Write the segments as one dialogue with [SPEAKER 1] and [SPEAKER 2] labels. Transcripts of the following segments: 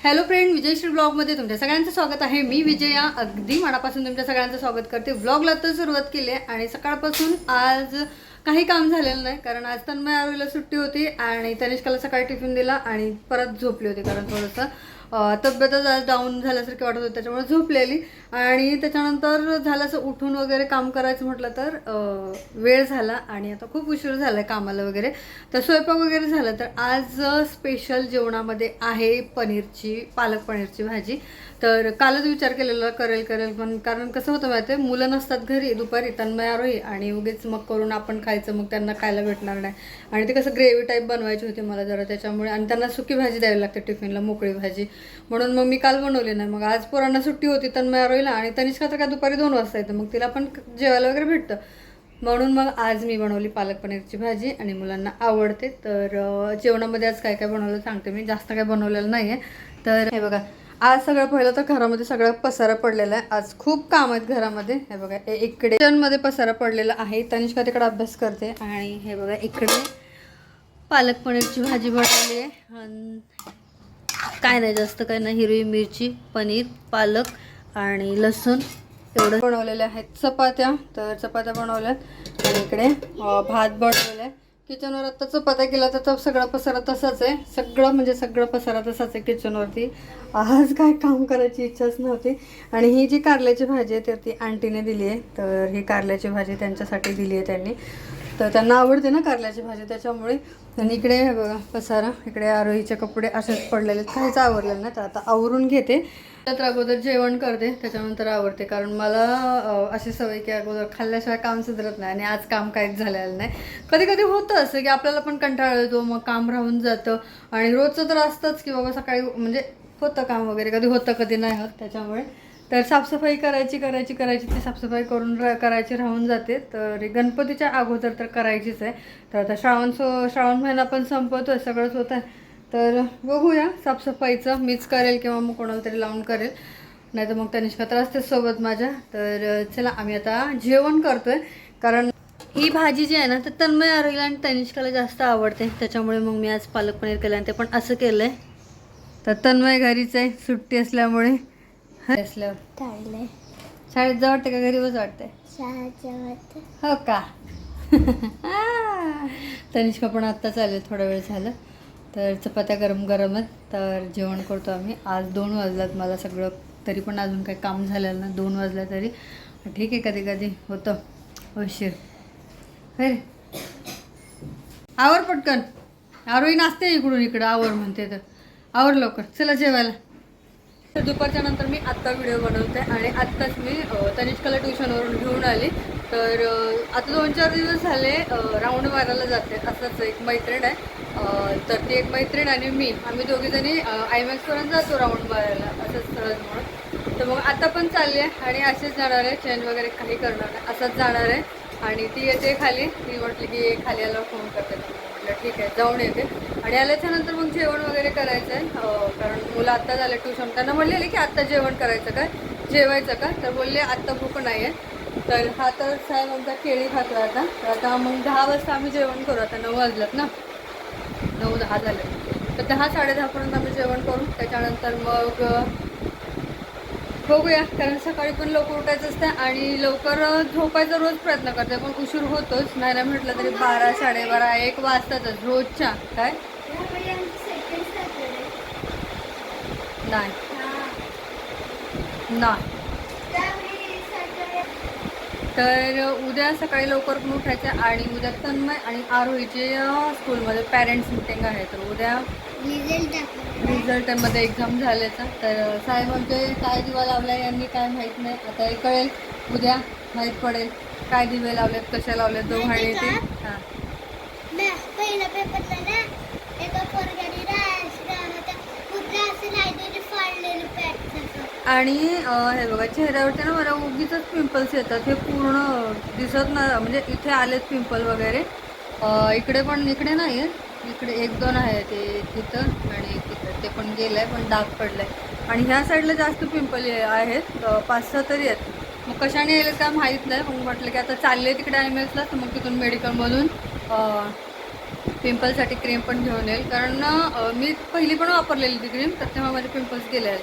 [SPEAKER 1] Hello friend विजयश्री ब्लॉगमध्ये तुमच्या सगळ्यांचं स्वागत आहे. मी विजया. अगदी मनापासून तुमच्या सगळ्यांचं स्वागत करते. ब्लॉगला तर सुरुवात केली आहे आणि सकाळपासून आज काही काम झालेलं नाही कारण आज तन्मय आरोहीला सुट्टी होती आणि तनिष्काला सकाळी टिफिन दिला आणि परत झोपली होती कारण थोडंसं तब्येतच आज डाऊन झाल्यासारखी वाटत होती त्याच्यामुळे झोपलेली. आणि त्याच्यानंतर झालं असं उठून वगैरे काम करायचं म्हटलं तर वेळ झाला आणि आता खूप उशीर झाला आहे कामाला वगैरे. तर स्वयंपाक वगैरे झाला तर आज स्पेशल जेवणामध्ये आहे पनीरची पालक पनीरची भाजी. तर कालच विचार केलेला करेल करेल पण कारण कसं होतं माहिती आहे मुलं नसतात घरी दुपारी तन्मय आरोही आणि उगीच मग करून आपण खायचं मग त्यांना खायला भेटणार नाही. आणि ते कसं ग्रेव्ही टाईप बनवायची होती मला जरा त्याच्यामुळे आणि त्यांना सुकी भाजी द्यावी लागते टिफिनला मोकळी भाजी. म्हणून मग मी काल बनवली नाही. मग आज पोरांना सुट्टी होती तन्मय आरोहीला आणि तनिष्का तर काय दुपारी दोन वाजता येतं. मग तिला पण जेवायला वगैरे भेटतं. म्हणून मग आज मी बनवली पालक पनीरची भाजी आणि मुलांना आवडते. तर जेवणामध्ये आज काय काय बनवलं सांगते मी. जास्त काय बनवलेलं नाही आहे तर हे बघा. आज सगळं पहिलं तर घरामध्ये सगळं पसारा पडलेला आहे. आज खूप काम आहेत घरामध्ये. हे बघा इकडे किचनमध्ये पसारा पडलेला आहे. तनिष्का तिकडे अभ्यास करते आणि हे बघा इकडे पालक पनीरची भाजी बनवली आहे. आणि काय नाही जास्त काय नाही. हिरवी मिरची पनीर पालक आणि लसूण एवढं. बनवलेले आहेत चपात्या. तर चपात्या बनवल्यात. आणि इकडे भात बनवलेला आहे. किचनवर आता चपात्या केला तर तो सगळा पसारा तसाच आहे. सगळं म्हणजे सगळं पसारा तसाच आहे किचनवरती आज काय काम करायची इच्छाच नव्हती. आणि ही जी कारल्याची भाजी आहे तर ती आंटीने दिली आहे. तर ही कारल्याची भाजी त्यांच्यासाठी दिली आहे त्यांनी. तर त्यांना आवडते ना कारल्याची भाजी त्याच्यामुळे आणि इकडे बघा पसारा इकडे आरोहीचे कपडे असेच पडलेले आहेत. काहीच आवडलेलं नाही. तर आता आवरून घेते. त्यात अगोदर जेवण करते त्याच्यानंतर आवडते कारण मला अशी सवय की अगोदर खाल्ल्याशिवाय काम सुधरत नाही आणि आज काम काहीच झालेलं नाही. कधी कधी होतं असं की आपल्याला पण कंटाळा येतो मग काम राहून जातं. आणि रोजचं तर असतंच की बाबा सकाळी म्हणजे होतं काम वगैरे. कधी होतं कधी नाही होत. त्याच्यामुळे तर साफसफाई करायची करायची करायची ती साफसफाई करून रा करायची राहून जाते. तर गणपतीच्या अगोदर तर करायचीच आहे. तर आता श्रावण सो श्रावण महिना पण संपतो आहे सगळंच होत आहे. तर बघूया साफसफाईचं मीच करेल किंवा मग कोणाला तरी लावून करेल. नाही तर मग तनिष्का तर असतेच सोबत माझ्या. तर चला आम्ही आता जेवण करतोय. कारण ही भाजी जी आहे ना तर तन्मय आरोहीला आणि तनिष्काला जास्त आवडते. त्याच्यामुळे मग मी आज पालक पनीर केलं आणि ते पण असं केलं आहे तर तन्मय घरीच आहे सुट्टी असल्यामुळे. शाळेत जावं वाटते का? घरी बस वाटते
[SPEAKER 2] सहाच्या वाजता
[SPEAKER 1] हो का? तनिष्का पण आत्ताच आले थोडा वेळ झालं. तर चपात्या गरम गरम आहेत तर जेवण करतो आम्ही. आज दोन वाजल्यात मला सगळं. तरी पण अजून काही काम झालेलं नाही. दोन वाजल्या तरी. ठीक आहे कधी कधी होतं. उशीर. हे आवर पटकन. आरोही नाचते इकडून इकडं. आवर म्हणते तर. आवर लवकर. चला जेवायला. तर दुपारच्या नंतर मी आत्ता व्हिडिओ बनवते आणि आत्ताच मी तनिष्काला ट्युशनवरून घेऊन आली. तर आता दोन चार दिवस झाले राऊंड मारायला जाते असंच एक मैत्रीण आहे. तर ती एक मैत्रीण आणि मी आम्ही दोघीजणी आयमॅक्सपर्यंत जातो राऊंड मारायला असंच सहज म्हणून. तर मग आता पण चालली आहे आणि असेच जाणार आहे चेंज वगैरे काही करणार नाही असंच जाणार आहे. आणि ती येते खाली ती म्हटली की खाली आल्यावर फोन करते म्हटलं ठीक आहे जाऊन येते. आणि आल्याच्यानंतर मग जेवण वगैरे करायचं आहे कारण मुलं आत्ता झाले ट्यूशन. त्यांना म्हणलेले की आत्ता जेवण करायचं काय जेवायचं का? तर बोलले आत्ता भूक नाही आहे. तर हा तर साहेब आमचा केळी खातो आता. तर आता मग दहा वाजता आम्ही जेवण करू. आता नऊ वाजल्यात ना. नऊ दहा झाले. तर दहा साडेदहापर्यंत आम्ही जेवण करू. त्याच्यानंतर मग बघूया कारण सकाळी पण लवकर उठायचं असतं आणि लवकर झोपायचा रोज प्रयत्न करते पण उशीर होतोच. नाही म्हटलं तरी बारा साडेबारा एक वाजतातच रोजच्या. काय? नाही. नाही. तर उद्या सकाळी लवकर पण उठायचं आणि उद्या तन्मय आणि आरोहीचे स्कूलमध्ये पॅरेंट्स मिटिंग आहे. तर उद्या रिझल्टमध्ये एक्झाम झाल्याचा. तर साहेब आमचे काय दिवा लावला यांनी काय माहीत नाही. आता हे कळेल. उद्या माहीत पडेल. काय दिवे लावलेत कशा लावलेत दोघांनी ते हां.
[SPEAKER 2] पेपरला ना एका पोरग्याने
[SPEAKER 1] आणि हे बघा चेहऱ्यावरती ना मला उगीच पिंपल्स येतात. हे पूर्ण दिसत ना म्हणजे इथे आलेत पिंपल वगैरे. इकडे पण इकडे नाही आहेत इकडे एक दोन आहे ते तिथं आणि ते पण गेलं आहे पण डाग पडलं आहे आणि ह्या साईडला जास्त पिंपल आहेत पाच सहा तरी आहेत. मग कशाने यायला काय माहीत नाही मग म्हटलं की आता चालले तिकडे आय तर मग तिथून मेडिकलमधून पिंपलसाठी क्रीम पण घेऊन येईल. कारण मी पहिली पण वापरलेली ती क्रीम तर तेव्हा माझे पिंपल्स गेले आहेत.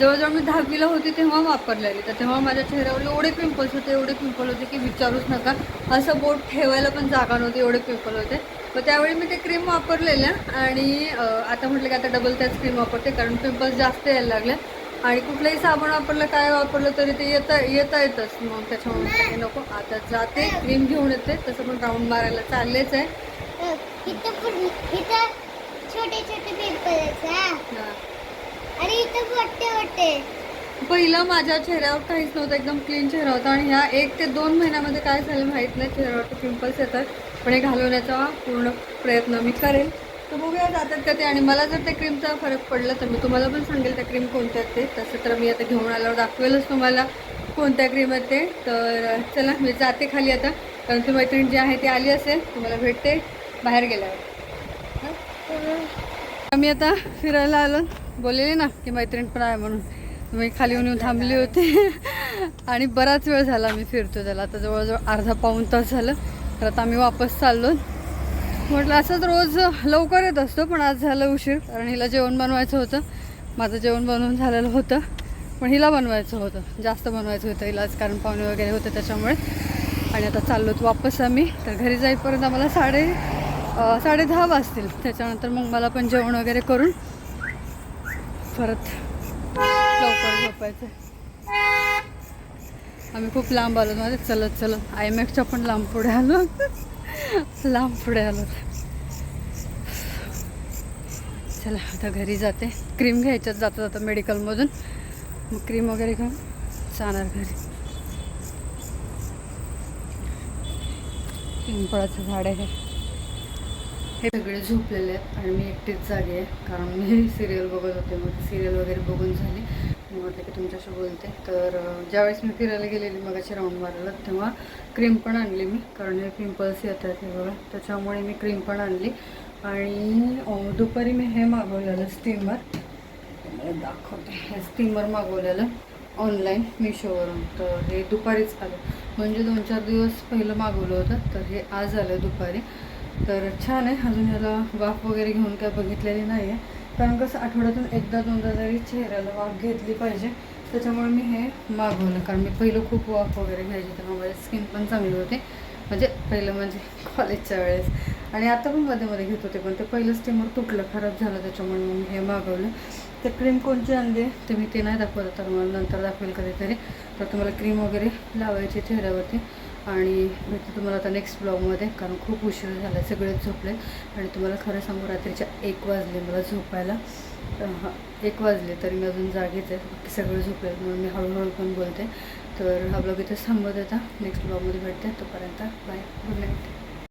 [SPEAKER 1] जवळजवळ मी दहावीला होती तेव्हा वापरलेली तर तेव्हा माझ्या चेहऱ्यावर एवढे पिंपल्स होते एवढे पिंपल होते की विचारूच नका. असं बोट ठेवायला पण जागा नव्हती एवढे पिंपल होते. मग त्यावेळी मी ते क्रीम वापरलेल्या आणि आता म्हटलं की आता डबल त्याच क्रीम वापरते कारण पिंपल्स जास्त यायला लागले. आणि कुठलंही साबण वापरलं काय वापरलं तरी ते येता येता येतच. मग त्याच्यामुळे नको. आता जाते क्रीम घेऊन येते. तसं पण राऊंड मारायला चाललेच आहे.
[SPEAKER 2] छोटे छोटे पिंपल्स. आणि इथं मोठे मोठे
[SPEAKER 1] पहिलं माझ्या चेहऱ्यावर काहीच नव्हतं एकदम क्लीन चेहरा होता आणि ह्या एक ते दोन महिन्यामध्ये काय झालं माहीत नाही चेहऱ्यावरती पिंपल्स येतात. पण हे घालवण्याचा पूर्ण प्रयत्न मी करेल. तर बघूया जातात का ते आणि मला जर त्या क्रीमचा फरक पडला तर मी तुम्हाला पण सांगेल त्या क्रीम कोणत्या आहेत ते. तसं तर मी आता घेऊन आल्यावर दाखवेलच तुम्हाला कोणत्या क्रीम आहेत ते. तर चला मी जाते खाली आता. कारण ती मैत्रीण जी आहे ती आली असेल तुम्हाला भेटते बाहेर गेल्यावर. आम्ही आता फिरायला आलो. बोललेली ना की मैत्रीण पण आहे म्हणून. मी खाली येऊन थांबली होती. आणि बराच वेळ झाला मी फिरतो त्याला. आता जवळजवळ अर्धा पाऊण तास झालं. तर आता आम्ही वापस चाललो. म्हटलं असंच रोज लवकर येत असतो पण आज झालं उशीर. कारण हिला जेवण बनवायचं होतं. माझं जेवण बनवून झालेलं होतं. पण हिला बनवायचं होतं. जास्त बनवायचं होतं हिला कारण पाहुणे वगैरे होते त्याच्यामुळे. आणि आता चाललोत वापस आम्ही. तर घरी जाईपर्यंत आम्हाला साडे साडे दहा वाजतील. त्याच्यानंतर मग मला पण जेवण वगैरे करून परत लवकर झोपायचं. आम्ही खूप लांब आलो मध्ये चलत चलत. आयमॅक्सच्या पण लांब पुढे आलो. लांब पुढे आलो. चला आता घरी जाते. क्रीम घ्यायच्यात जाता जाता मेडिकलमधून मग क्रीम वगैरे घेऊन जाणार घरी. पिंपळाचं झाड आहे. हे सगळे झोपलेले आहेत आणि मी एकटीच जागी आहे. कारण मी सिरियल बघत होते. मग सिरियल वगैरे बघून झाली. मी म्हटलं की तुमच्याशी बोलते. तर ज्यावेळेस मी फिरायला गेलेली मगाशी राऊंड मारायला तेव्हा क्रीम पण आणली मी. कारण हे पिंपल्स येतात हे बघा. त्याच्यामुळे मी क्रीम पण आणली. आणि दुपारी मी हे मागवलेलं स्टीमर दाखवते. हे स्टीमर मागवलेलं ऑनलाईन मिशोवरून तर हे दुपारीच आलं. म्हणजे दोन चार दिवस पहिलं मागवलं होतं. तर हे आज आलं दुपारी. तर छान आहे. अजून ह्याला वाफ वगैरे घेऊन काय बघितलेली नाही आहे कारण कसं आठवड्यातून एकदा दोनदा जरी चेहऱ्याला वाफ घेतली पाहिजे त्याच्यामुळे मी हे मागवलं. कारण मी पहिलं खूप वाफ वगैरे घ्यायची तर माझी स्किन पण चांगली होते. म्हणजे पहिलं म्हणजे कॉलेजच्या वेळेस. आणि आता पण मध्ये मध्ये घेत होते पण ते पहिलं स्टीमर तुटलं खराब झालं त्याच्यामुळे मग मी हे मागवलं. ते क्रीम कोणची आणली? ते मी ते नाही दाखवत तर मला नंतर दाखवेल कधीतरी. तर तुम्हाला क्रीम वगैरे लावायची चेहऱ्यावरती. आणि भेटते तुम्हाला आता नेक्स्ट ब्लॉगमध्ये कारण खूप उशीर झाला सगळेच झोपले आणि तुम्हाला खरं सांगू रात्रीच्या एक वाजले मला झोपायला. तर एक वाजले तरी मी अजून जागीच आहे. बाकी सगळे झोपले म्हणून मी हळूहळू पण बोलते. तर हा ब्लॉग इथेच थांबत आता नेक्स्ट ब्लॉगमध्ये भेटते. तोपर्यंत बाय गुड नाईट